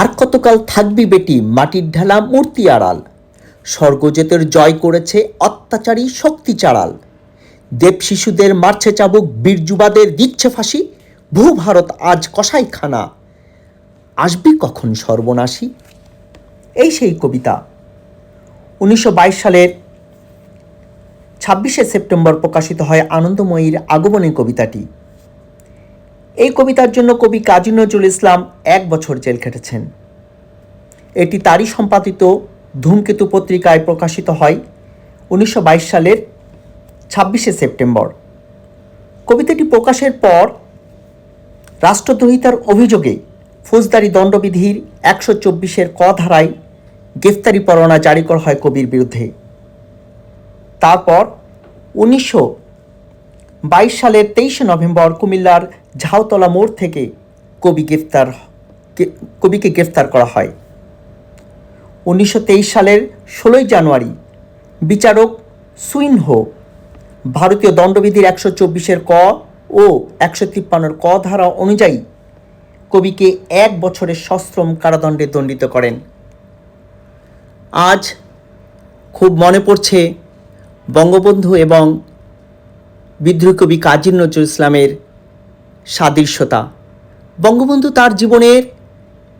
আর কতকাল থাকবি বেটি মাটির ঢালা মূর্তি আড়াল? স্বর্গজেতের জয় করেছে অত্যাচারী শক্তি চাড়াল। দেব শিশুদের মারছে চাবুক বীর যুবাদের দিচ্ছে ফাঁসি, ভূ ভারত আজ কসাইখানা আসবি কখন সর্বনাশী? এই সেই কবিতা। উনিশশো বাইশ সালের ছাব্বিশে সেপ্টেম্বর প্রকাশিত হয় আনন্দময়ীর আগমনী কবিতাটি। এই কবিতার জন্য কবি কাজী নজরুল ইসলাম এক বছর জেল খেটেছেন। এটি তারই সম্পাদিত ধূমকেতু পত্রিকায় প্রকাশিত হয় উনিশশো বাইশ সালের ছাব্বিশে সেপ্টেম্বর। কবিতাটি প্রকাশের পর রাষ্ট্রদ্রোহিতার অভিযোগে ফৌজদারি দণ্ডবিধির একশো চব্বিশের ক ধারায় গ্রেফতারি পরোয়ানা জারি করা হয় কবির বিরুদ্ধে। তারপর উনিশশো বাইশ সালের তেইশে নভেম্বর কুমিল্লার ঝাউতলা মোড় থেকে কবি গ্রেফতার কবিকে গ্রেফতার করা হয়। উনিশশো তেইশ সালের ষোলোই জানুয়ারি বিচারক সুইনহো ভারতীয় দণ্ডবিধির একশো চব্বিশের ক ও একশো তিপ্পান্নর ক ধারা অনুযায়ী কবিকে এক বছরের সশ্রম কারাদণ্ডে দণ্ডিত করেন। আজ খুব মনে পড়ছে বঙ্গবন্ধু এবং বিদ্রোহী কবি কাজী নজরুল ইসলামের সাদৃশ্যতা। বঙ্গবন্ধু তার জীবনের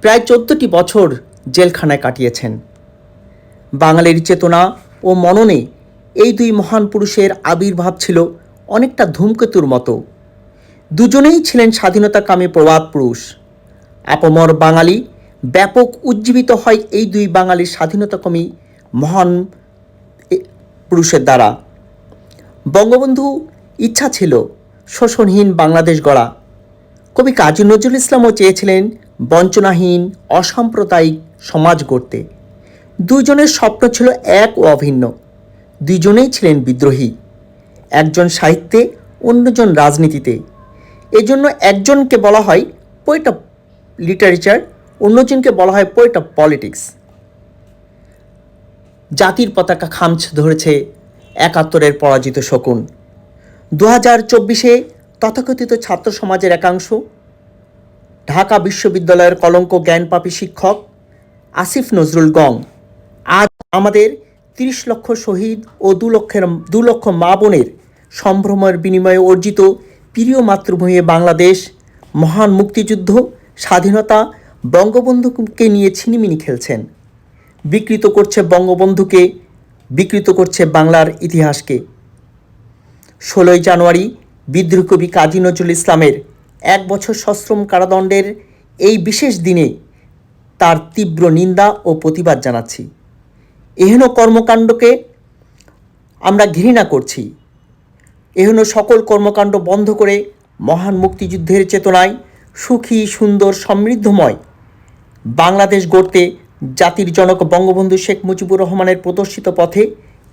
প্রায় চোদ্দটি বছর জেলখানায় কাটিয়েছেন। বাঙালির চেতনা ও মননে এই দুই মহান পুরুষের আবির্ভাব ছিল অনেকটা ধূমকেতুর মতো। দুজনেই ছিলেন স্বাধীনতাকামী প্রবাদ পুরুষ। আপমর বাঙালি ব্যাপক উজ্জীবিত হয় এই দুই বাঙালির স্বাধীনতাকামী মহান পুরুষের দ্বারা। বঙ্গবন্ধু ইচ্ছা ছিল শোষণহীন বাংলাদেশ গড়া। কবি কাজী নজরুল ইসলামও চেয়েছিলেন বঞ্চনাহীন, অসাম্প্রদায়িক সমাজ গড়তে। দুজনের স্বপ্ন ছিল এক ও অভিন্ন। দুজনেই ছিলেন বিদ্রোহী। একজন সাহিত্যে, অন্যজন রাজনীতিতে। এজন্য একজনকে বলা হয় পোয়েট অফ লিটারেচার অন্যজনকে বলা হয় পোয়েট অফ পলিটিক্স জাতির পতাকা খামছ ধরেছে একাত্তরের পরাজিত শকুন। দু হাজার চব্বিশে তথাকথিত ছাত্র সমাজের একাংশ, ঢাকা বিশ্ববিদ্যালয়ের কলঙ্ক জ্ঞানপাপী শিক্ষক আসিফ নজরুল গং। আজ আমাদের তিরিশ লক্ষ শহীদ ও দু লক্ষের, দু লক্ষ মা বোনের সম্ভ্রমের বিনিময়ে অর্জিত প্রিয় মাতৃভূমি বাংলাদেশ, মহান মুক্তিযুদ্ধ, স্বাধীনতা বঙ্গবন্ধুকে নিয়ে ছিনিমিনি খেলছেন। বিকৃত করছে বঙ্গবন্ধুকে, বিকৃত করছে বাংলার ইতিহাসকে। ষোলোই জানুয়ারি বিদ্রোহী কবি কাজী নজরুল ইসলামের এক বছর সশ্রম কারাদণ্ডের এই বিশেষ দিনে তার তীব্র নিন্দা ও প্রতিবাদ জানাচ্ছি। এহেন কর্মকাণ্ডকে আমরা ঘৃণা করছি। এহেন সকল কর্মকাণ্ড বন্ধ করে মহান মুক্তিযুদ্ধের চেতনায় সুখী, সুন্দর, সমৃদ্ধময় বাংলাদেশ গড়তে জাতির জনক বঙ্গবন্ধু শেখ মুজিবুর রহমানের প্রদর্শিত পথে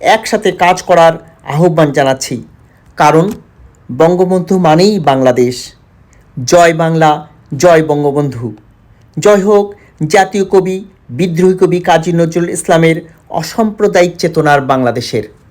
একসাথে কাজ করার আহ্বান জানাচ্ছি। কারণ বঙ্গবন্ধু মানেই বাংলাদেশ। জয় বাংলা, জয় বঙ্গবন্ধু। জয় হোক, জাতীয় কবি, বিদ্রোহী কবি কাজী নজরুল ইসলামের অসাম্প্রদায়িক চেতনার বাংলাদেশের।